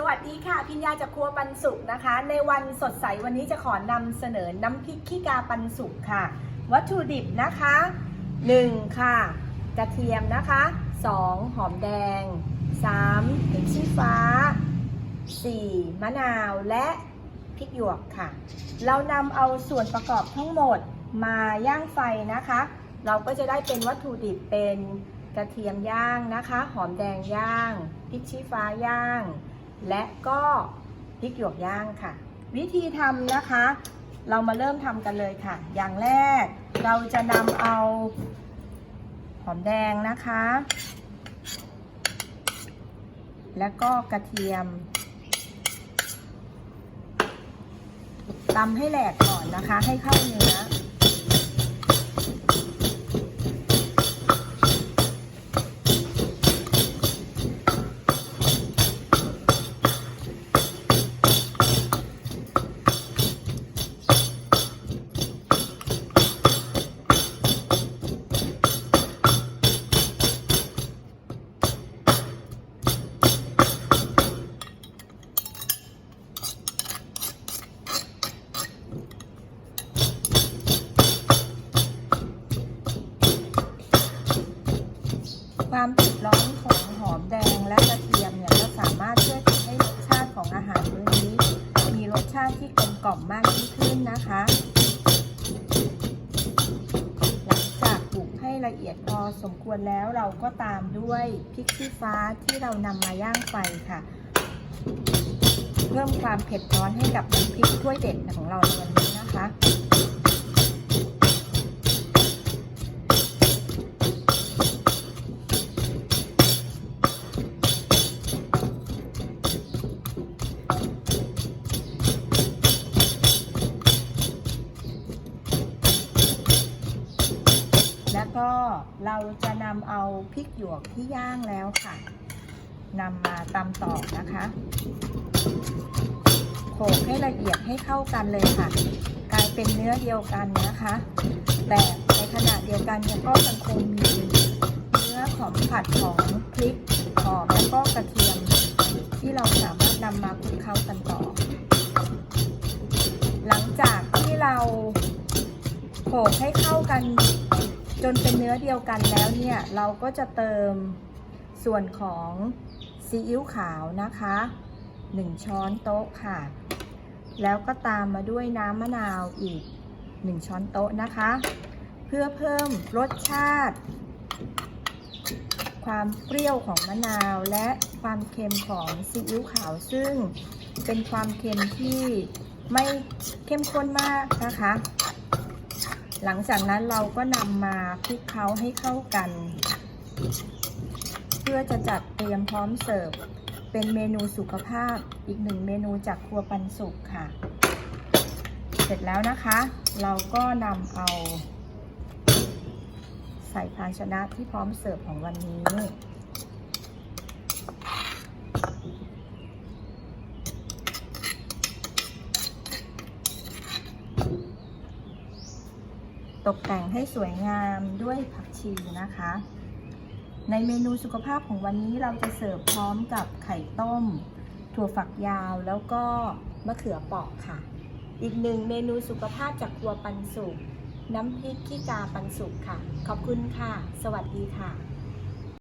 สวัสดีค่ะ พิญญาจากครัวปันสุขนะคะ ในวันสดใสวันนี้จะขอนำเสนอน้ำพริกขี้กาปันสุขค่ะ วัตถุดิบนะคะ 1. ค่ะ กระเทียมนะคะ 2. หอมแดง 3. พริกชี้ฟ้า 4. มะนาวและพริกหยวกค่ะ เรานำเอาส่วนประกอบทั้งหมดมาย่างไฟนะคะ เราก็จะได้เป็นวัตถุดิบเป็นกระเทียมย่างนะคะ หอมแดงย่างพริกชี้ฟ้าย่าง และก็พริกหยวกย่างค่ะ วิธีทำนะคะ เรามาเริ่มทำกันเลยค่ะ อย่างแรกเราจะนำเอาหอมแดงนะคะ แล้วก็กระเทียมตำให้แหลกก่อนนะคะ ให้เข้าเนื้อ ความติดร้อนของหอมแดงและกระเทียมเนี่ยจะสามารถช่วยทำให้รสชาติของอาหารมื้อนี้ มีรสชาติที่กลมกล่อมมากยิ่งขึ้นนะคะ หลังจากปลูกให้ละเอียดพอสมควรแล้วเราก็ตามด้วยพริกชี้ฟ้าที่เรานำมาย่างไฟค่ะ เพิ่มความเผ็ดร้อนให้กับพริกถ้วยเด็ดของเราในวันนี้นะคะ แล้วก็เราจะนำเอาพริกหยวกที่ย่างแล้วค่ะนำมาตำต่อนะคะโขลกให้ละเอียดให้เข้ากันเลยค่ะ กลายเป็นเนื้อเดียวกันนะคะ แต่ในขณะเดียวกันเนี่ยก็ยังคงมีเนื้อของผัดของพริกหอมแล้วก็กระเทียม ที่เราสามารถนำมาคลุกเคล้ากันต่อ หลังจากที่เราโขลกให้เข้ากัน จนเป็นเนื้อเดียวกันแล้วเนี่ย เราก็จะเติมส่วนของซีอิ๊วขาวนะคะ 1 ช้อนโต๊ะค่ะ แล้วก็ตามมาด้วยน้ำมะนาวอีก 1 ช้อนโต๊ะนะคะ เพื่อเพิ่มรสชาติ ความเปรี้ยวของมะนาวและความเค็มของซีอิ๊วขาวซึ่งเป็นความเค็มที่ไม่เข้มข้นมากนะคะ หลังจากนั้นเราก็นำมาคลุกเคล้าให้เข้ากัน เพื่อจะจัดเตรียมพร้อมเสิร์ฟ เป็นเมนูสุขภาพอีกหนึ่งเมนูจากครัวปันสุกค่ะ เสร็จแล้วนะคะ เราก็นำเอา ใส่ภาชนะที่พร้อมเสิร์ฟของวันนี้ ตกแต่งให้สวยงามด้วยผักชีนะคะ ในเมนูสุขภาพของวันนี้เราจะเสิร์ฟพร้อมกับไข่ต้ม ถั่วฝักยาวแล้วก็มะเขือเปราะค่ะ อีกหนึ่งเมนูสุขภาพจากครัวปันสุกน้ำพริกขี้กาปันสุกค่ะ ขอบคุณค่ะ สวัสดีค่ะ